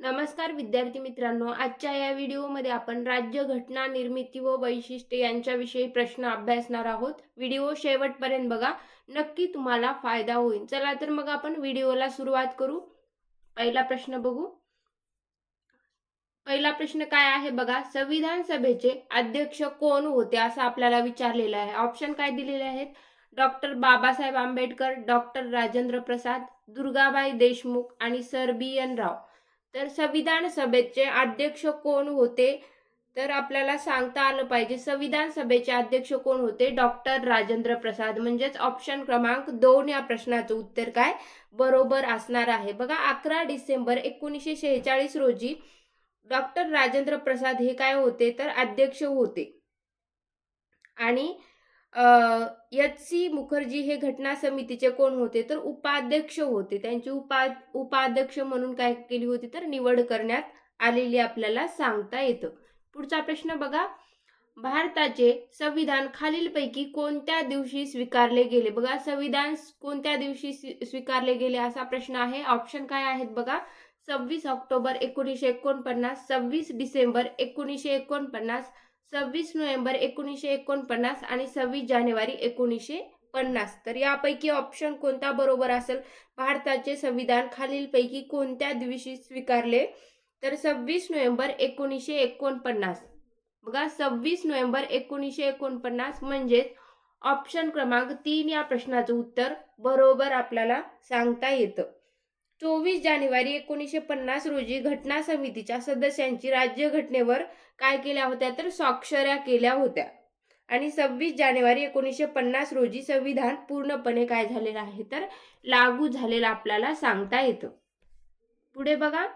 नमस्कार विद्यार्थी मित्रांनो आजच्या या व्हिडिओमध्ये आपण राज्य घटना निर्मिती व वैशिष्ट्ये यांच्याविषयी प्रश्न अभ्यासणार आहोत. व्हिडिओ शेवटपर्यंत बघा नक्की तुम्हाला फायदा होईल. चला तर मग आपण व्हिडिओला सुरुवात करू. पहिला प्रश्न बघू. पहिला प्रश्न काय आहे बघा संविधान सभेचे अध्यक्ष कोण होते असं आपल्याला विचारलेलं आहे. ऑप्शन काय दिलेले आहेत? डॉक्टर बाबासाहेब आंबेडकर डॉक्टर राजेंद्र प्रसाद दुर्गाबाई देशमुख आणि सर बी एन राव. तर संविधान सभेचे अध्यक्ष कोण होते? तर आपल्याला सांगता आलं पाहिजे संविधान सभेचे अध्यक्ष कोण होते? डॉक्टर राजेंद्र प्रसाद. म्हणजेच ऑप्शन क्रमांक दोन या प्रश्नाचं उत्तर काय? बरोबर असणार आहे. बघा अकरा डिसेंबर एकोणीसशे शेहेचाळीस रोजी डॉक्टर राजेंद्र प्रसाद हे काय होते? तर अध्यक्ष होते. आणि एच सी मुखर्जी हे घटना समितीचे कोण होते? तर उपाध्यक्ष होते. त्यांची उपा उपाध्यक्ष म्हणून काय केली होती? तर निवड करण्यात आलेली आपल्याला सांगता येतं. पुढचा प्रश्न बघा. भारताचे संविधान खालीलपैकी कोणत्या दिवशी स्वीकारले गेले? बघा संविधान कोणत्या दिवशी स्वीकारले गेले असा प्रश्न आहे. ऑप्शन काय आहेत बघा? सव्वीस ऑक्टोबर एकोणीसशे एकोणपन्नास सव्वीस डिसेंबर एकोणीसशे एकोणपन्नास सव्वीस नोव्हेंबर एकोणीसशे एकोणपन्नास आणि सव्वीस जानेवारी एकोणीसशे पन्नास. तर यापैकी ऑप्शन कोणता बरोबर असेल? भारताचे संविधान खालीलपैकी कोणत्या दिवशी स्वीकारले? तर सव्वीस नोव्हेंबर एकोणीसशे एकोणपन्नास. बघा सव्वीस नोव्हेंबर एकोणीसशे एकोणपन्नास म्हणजेच ऑप्शन क्रमांक तीन या प्रश्नाचं उत्तर बरोबर आपल्याला सांगता येतं. चोवीस जानेवारी एकोणीसशे पन्नास रोजी घटना समितीच्या सदस्यांची राज्यघटनेवर काय केल्या होत्या तर स्वाक्षऱ्या केल्या होत्या. आणि सव्वीस जानेवारी एकोणीसशे पन्नास रोजी संविधान पूर्णपणे काय झालेलं आहे तर लागू झालेलं आपल्याला सांगता येतं. पुढे बघा.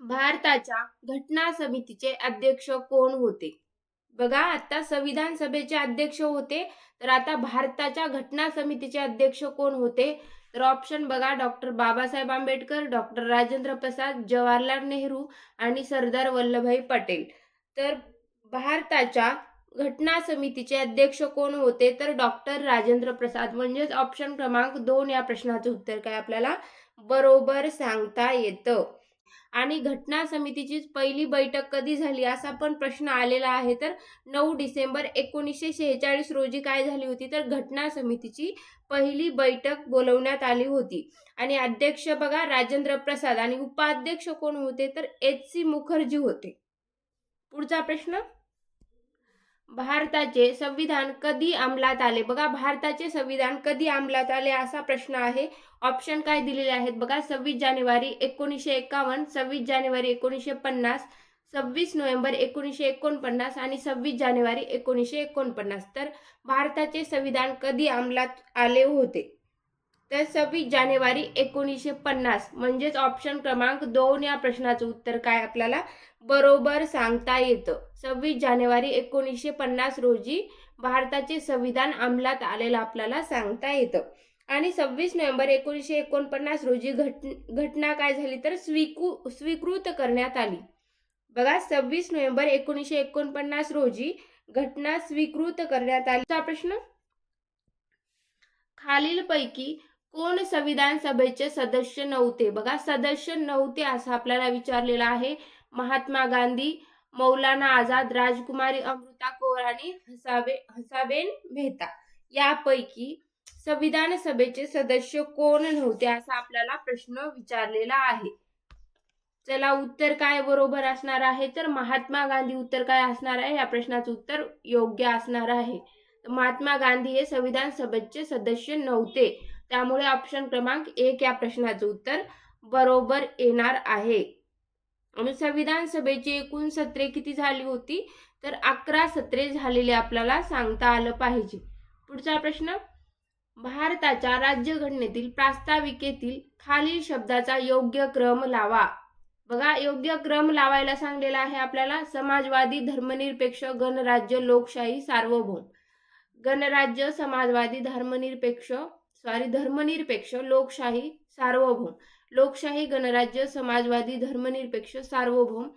भारताच्या घटना समितीचे अध्यक्ष कोण होते? बघा आता संविधान सभेचे अध्यक्ष होते. तर आता भारताच्या घटना समितीचे अध्यक्ष कोण होते? तर ऑप्शन बघा डॉक्टर बाबासाहेब आंबेडकर डॉक्टर राजेंद्र प्रसाद जवाहरलाल नेहरू आणि सरदार वल्लभभाई पटेल. तर भारताच्या घटना समितीचे अध्यक्ष कोण होते? तर डॉक्टर राजेंद्र प्रसाद. म्हणजेच ऑप्शन क्रमांक दोन या प्रश्नाचं उत्तर काय आपल्याला? बरोबर सांगता येतं. आणि घटना समितीची पहिली बैठक कधी झाली असा पण प्रश्न आलेला आहे. तर नऊ डिसेंबर एकोणीसशे शेहेचाळीस रोजी काय झाली होती? तर घटना समितीची पहिली बैठक बोलवण्यात आली होती. आणि अध्यक्ष बघा राजेंद्र प्रसाद आणि उपाध्यक्ष कोण होते? तर एच सी मुखर्जी होते. पुढचा प्रश्न? भारताचे संविधान कधी अंमलात आले? बघा भारताचे संविधान कधी अंमलात आले असा प्रश्न आहे. ऑप्शन काय दिलेले आहेत बघा सव्वीस जानेवारी एकोणीसशे एकावन्न सव्वीस जानेवारी एकोणीसशे पन्नास सव्वीस नोव्हेंबर एकोणीसशे एकोणपन्नास आणि सव्वीस जानेवारी एकोणीसशे एकोणपन्नास. तर भारताचे संविधान कधी अंमलात आले होते? तर सव्वीस जानेवारी एकोणीसशे पन्नास. म्हणजेच ऑप्शन क्रमांक दोन या प्रश्नाचं उत्तर काय आपल्याला बरोबर सांगता येतं. सव्वीस जानेवारी एकोणीसशे पन्नास रोजी भारताचे संविधान अंमलात आलेलं आपल्याला सांगता येतं. आणि सव्वीस नोव्हेंबर एकोणीसशे एकोणपन्नास रोजी घट घटना काय झाली तर स्वीकू स्वीकृत करण्यात आली. बघा सव्वीस नोव्हेंबर एकोणीसशे एकोणपन्नास रोजी घटना स्वीकृत करण्यात आली. प्रश्न. खालीलपैकी कोण संविधान सभेचे सदस्य नव्हते? बघा सदस्य नव्हते असं आपल्याला विचारलेलं आहे महात्मा गांधी मौलाना आझाद राजकुमारी अमृता कौर आणि हसाबे हसाबेन मेहता. यापैकी संविधान सभेचे सदस्य कोण नव्हते असा आपल्याला प्रश्न विचारलेला आहे. चला उत्तर काय बरोबर असणार आहे? तर महात्मा गांधी उत्तर काय असणार आहे? या प्रश्नाचं उत्तर योग्य असणार आहे. महात्मा गांधी हे संविधान सभेचे सदस्य नव्हते. त्यामुळे ऑप्शन क्रमांक एक या प्रश्नाचं उत्तर बरोबर येणार आहे. आणि संविधान सभेची एकूण सत्रे किती झाली होती? तर अकरा सत्रे झालेले आपल्याला सांगता आलं पाहिजे. पुढचा प्रश्न भारताच्या राज्यघटनेतील प्रास्ताविकेतील खालील शब्दाचा योग्य क्रम लावा. बघा योग्य क्रम लावायला सांगलेला आहे आपल्याला समाजवादी धर्मनिरपेक्ष गणराज्य लोकशाही सार्वभौम. गणराज्य समाजवादी धर्मनिरपेक्ष सॉरी धर्मनिरपेक्ष लोकशाही सार्वभौम. लोकशाही गणराज्य समाजवादी धर्मनिरपेक्ष सार्वभौम.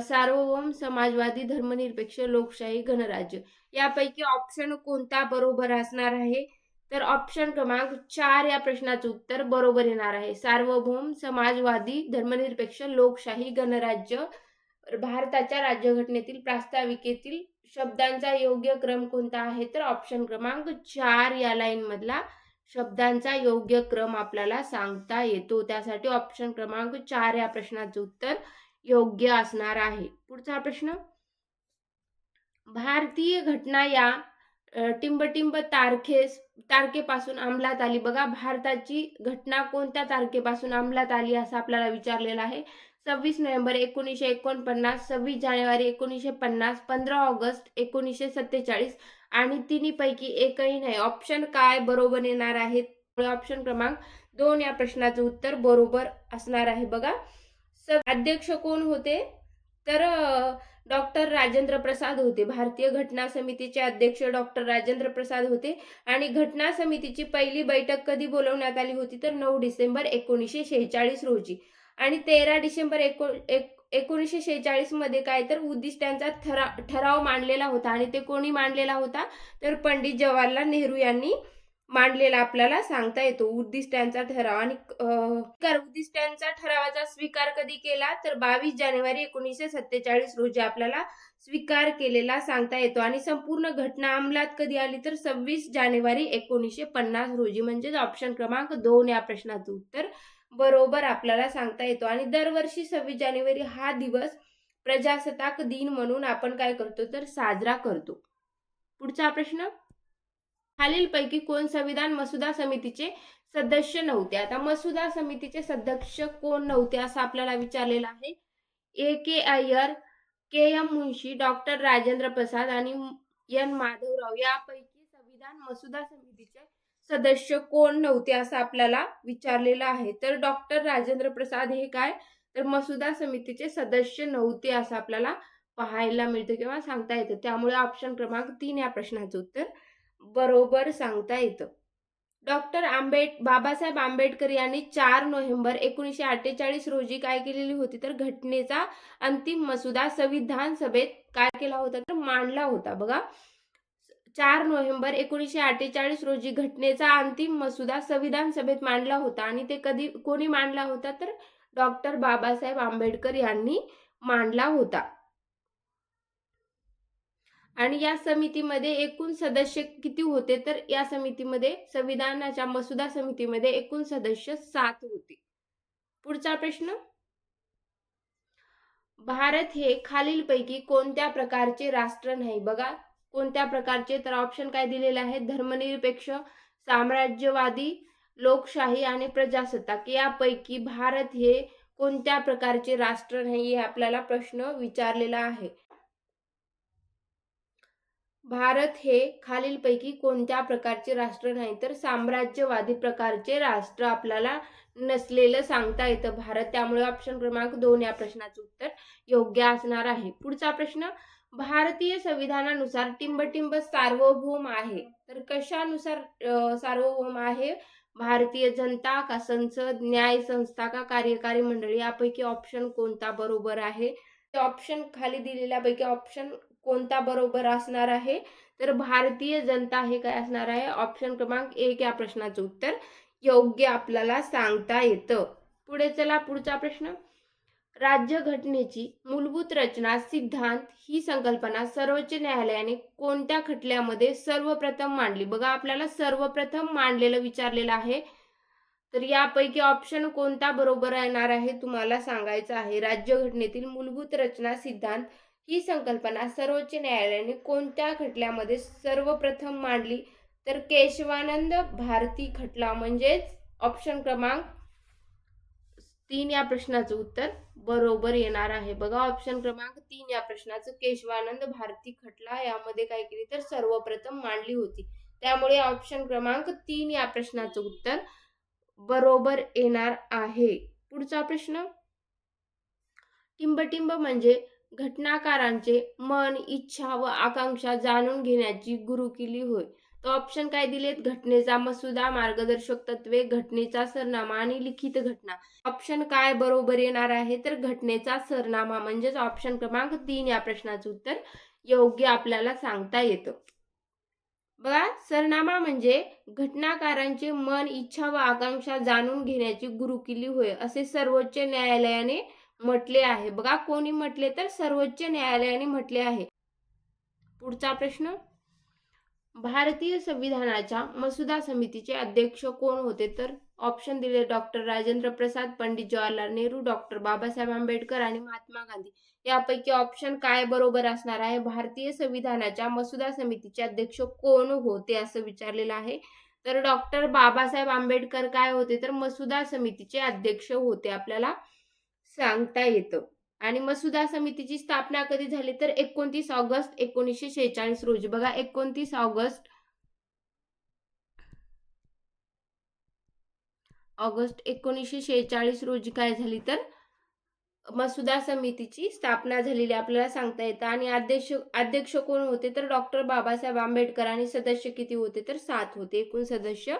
सार्वभौम समाजवादी धर्मनिरपेक्ष लोकशाही गणराज्य. यापैकी ऑप्शन कोणता बरोबर असणार आहे? तर ऑप्शन क्रमांक चार या प्रश्नाचं उत्तर बरोबर येणार आहे. सार्वभौम समाजवादी धर्मनिरपेक्ष लोकशाही गणराज्य. भारताच्या राज्यघटनेतील प्रास्ताविकेतील शब्दांचा योग्य क्रम कोणता आहे? तर ऑप्शन क्रमांक चार या लाईन मधला शब्दांचा योग्य क्रम आपल्याला सांगता येतो. त्यासाठी ऑप्शन क्रमांक चार या प्रश्नाचं उत्तर योग्य असणार आहे. पुढचा प्रश्न. भारतीय घटना या टिंबटिंब तारखे तारखेपासून अंमलात आली. बघा भारताची घटना कोणत्या तारखेपासून अंमलात आली असं आपल्याला विचारलेलं आहे. सव्वीस नोव्हेंबर एकोणीसशे एकोणपन्नास सव्वीस जानेवारी एकोणीसशे पन्नास पंधरा ऑगस्ट एकोणीसशे सत्तेचाळीस आणि तिन्हीपैकी एकही नाही. ऑप्शन काय बरोबर येणार आहे? ऑप्शन क्रमांक दोन या प्रश्नाचं उत्तर बरोबर असणार आहे बघा. अध्यक्ष कोण होते? तर डॉक्टर राजेंद्र प्रसाद होते. भारतीय घटना समितीचे अध्यक्ष डॉक्टर राजेंद्र प्रसाद होते. आणि घटना समितीची पहिली बैठक कधी बोलवण्यात आली होती? तर नऊ डिसेंबर एकोणीसशे शेहेचाळीस रोजी. आणि तेरा डिसेंबर एको एक एकोणीसशे शेहेचाळीसमध्ये काय तर उद्दिष्टांचा ठरा ठराव मांडलेला होता आणि ते कोणी मांडलेला होता? तर पंडित जवाहरलाल नेहरू यांनी मांडलेला आपल्याला सांगता येतो. उद्दिष्टांचा ठराव आणि कर- उद्दिष्टांचा ठरावाचा स्वीकार कधी केला? तर बावीस जानेवारी एकोणीसशे सत्तेचाळीस रोजी आपल्याला स्वीकार केलेला सांगता येतो. आणि संपूर्ण घटना अंमलात कधी आली? तर सव्वीस जानेवारी एकोणीसशे पन्नास रोजी. म्हणजेच ऑप्शन क्रमांक दोन या प्रश्नाचं उत्तर बरोबर आपल्याला सांगता येतो. आणि दरवर्षी सव्वीस जानेवारी हा दिवस प्रजासत्ताक दिन म्हणून आपण काय करतो? तर साजरा करतो. पुढचा प्रश्न. खालीलपैकी कोण संविधान मसुदा समितीचे सदस्य नव्हते? आता मसुदा समितीचे सदस्य कोण नव्हते असं आपल्याला विचारलेलं आहे? A K Ayyar K M Munshi doctor Rajendra Prasad आणि एन माधवराव. यापैकी संविधान मसुदा समितीचे सदस्य कोण नव्हते असं आपल्याला विचारलेलं आहे. तर डॉक्टर राजेंद्र प्रसाद हे काय? तर मसुदा समितीचे सदस्य नव्हते असं आपल्याला पाहायला मिळतं किंवा सांगता येतं. त्यामुळे ऑप्शन क्रमांक तीन या प्रश्नाचं उत्तर बरोबर सांगता येतं. डॉक्टर आंबेड बाबासाहेब आंबेडकर यांनी चार नोव्हेंबर एकोणीसशे अठ्ठेचाळीस रोजी काय केलेली होती? तर घटनेचा अंतिम मसुदा संविधान सभेत काय केला होता? तर मांडला होता. बघा चार नोव्हेंबर एकोणीसशे अठ्ठेचाळीस रोजी घटनेचा अंतिम मसुदा संविधान सभेत मांडला होता आणि ते कधी कोणी मांडला होता? तर डॉक्टर बाबासाहेब आंबेडकर यांनी मांडला होता. आणि या समितीमध्ये एकूण सदस्य किती होते? तर या समितीमध्ये संविधानाच्या मसुदा समितीमध्ये एकूण सदस्य सात होते. पुढचा प्रश्न. भारत हे खालीलपैकी कोणत्या प्रकारचे राष्ट्र नाही? बघा कोणत्या प्रकारचे तर ऑप्शन काय दिलेले आहेत? धर्मनिरपेक्ष साम्राज्यवादी लोकशाही आणि प्रजासत्ताक. यापैकी भारत हे कोणत्या प्रकारचे राष्ट्र नाही हे आपल्याला प्रश्न विचारलेला आहे. भारत हे खालीलपैकी कोणत्या प्रकारचे राष्ट्र नाही तर साम्राज्यवादी प्रकारचे राष्ट्र आपल्याला नसलेलं सांगता येतं. भारत त्यामुळे ऑप्शन क्रमांक दोन या प्रश्नाचं उत्तर योग्य असणार आहे. पुढचा प्रश्न भारतीय संविधानानुसार टिंबटिंब सार्वभौम आहे. तर कशानुसार सार्वभौम आहे? भारतीय जनता का संसद न्याय संस्था का कार्यकारी मंडळी? यापैकी ऑप्शन कोणता बरोबर आहे? ऑप्शन खाली दिलेल्यापैकी ऑप्शन कोणता बरोबर असणार आहे? तर भारतीय जनता हे काय असणार आहे? ऑप्शन क्रमांक एक या प्रश्नाचं उत्तर योग्य आपल्याला सांगता येतं. पुढे चला पुढचा प्रश्न. राज्यघटनेची मूलभूत रचना सिद्धांत ही संकल्पना सर्वोच्च न्यायालयाने कोणत्या खटल्यामध्ये सर्वप्रथम मांडली? बघा आपल्याला सर्वप्रथम मांडलेलं विचारलेलं आहे. तर यापैकी ऑप्शन कोणता बरोबर येणार आहे तुम्हाला सांगायचं आहे. राज्यघटनेतील मूलभूत रचना सिद्धांत ही संकल्पना सर्वोच्च न्यायालयाने कोणत्या खटल्यामध्ये सर्वप्रथम मांडली? तर केशवानंद भारती खटला म्हणजेच ऑप्शन क्रमांक तीन या प्रश्नाचं उत्तर बरोबर येणार आहे. बघा ऑप्शन क्रमांक तीन या प्रश्नाचं. केशवानंद भारती खटला यामध्ये काय केली तर सर्वप्रथम मांडली होती. त्यामुळे ऑप्शन क्रमांक तीन या प्रश्नाचं उत्तर बरोबर येणार आहे. पुढचा प्रश्न. टिंबटिंब म्हणजे घटनाकारांचे मन इच्छा व आकांक्षा जाणून घेण्याची गुरुकिली होय. तर ऑप्शन काय दिलेत? घटनेचा मसुदा मार्गदर्शक तत्वे घटनेचा सरनामा आणि लिखित घटना. ऑप्शन काय बरोबर येणार आहे? तर घटनेचा सरनामा म्हणजेच ऑप्शन क्रमांक तीन या प्रश्नाचं उत्तर योग्य आपल्याला सांगता येतं. बघा सरनामा म्हणजे घटनाकारांचे मन इच्छा व आकांक्षा जाणून घेण्याची गुरुकिल्ली होय असे सर्वोच्च न्यायालयाने म्हटले आहे. बघा कोणी म्हटले तर सर्वोच्च न्यायालयाने म्हटले आहे. पुढचा प्रश्न भारतीय संविधानाच्या मसुदा समितीचे अध्यक्ष कोण होते? तर ऑप्शन दिले डॉक्टर राजेंद्र प्रसाद पंडित जवाहरलाल नेहरू डॉक्टर बाबासाहेब आंबेडकर आणि महात्मा गांधी. यापैकी ऑप्शन काय बरोबर असणार आहे? भारतीय संविधानाच्या मसुदा समितीचे अध्यक्ष कोण होते असं विचारलेलं आहे. तर डॉक्टर बाबासाहेब आंबेडकर काय होते? तर मसुदा समितीचे अध्यक्ष होते आपल्याला सांगता येतं. आणि मसुदा समितीची स्थापना कधी झाली तर एकोणतीस ऑगस्ट एकोणीसशे शेहेचाळीस रोजी. बघा एकोणतीस ऑगस्ट ऑगस्ट एकोणीसशे शेहेचाळीस रोजी काय झाली तर मसुदा समितीची स्थापना झालेली आपल्याला सांगता येतं. आणि अध्यक्ष अध्यक्ष कोण होते तर डॉक्टर बाबासाहेब आंबेडकर आणि सदस्य किती होते तर सात होते. एकूण सदस्य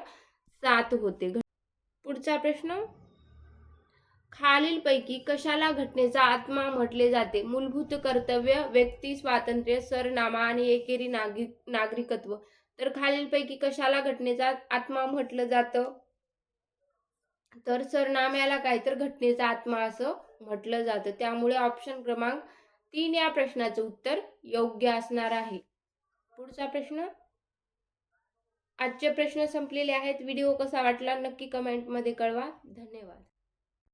सात होते. पुढचा प्रश्न? खालीलपैकी कशाला घटनेचा आत्मा म्हटले जाते? मूलभूत कर्तव्य व्यक्ती स्वातंत्र्य सरनामा आणि एकेरी नागरिक नागरिकत्व. तर खालीलपैकी कशाला घटनेचा आत्मा म्हटलं जातं? तर सरनाम्याला काय तर घटनेचा आत्मा असं म्हटलं जातं. त्यामुळे ऑप्शन क्रमांक तीन या प्रश्नाचं उत्तर योग्य असणार आहे. पुढचा प्रश्न? आजचे प्रश्न संपलेले आहेत. व्हिडिओ कसा वाटला नक्की कमेंटमध्ये कळवा. धन्यवाद.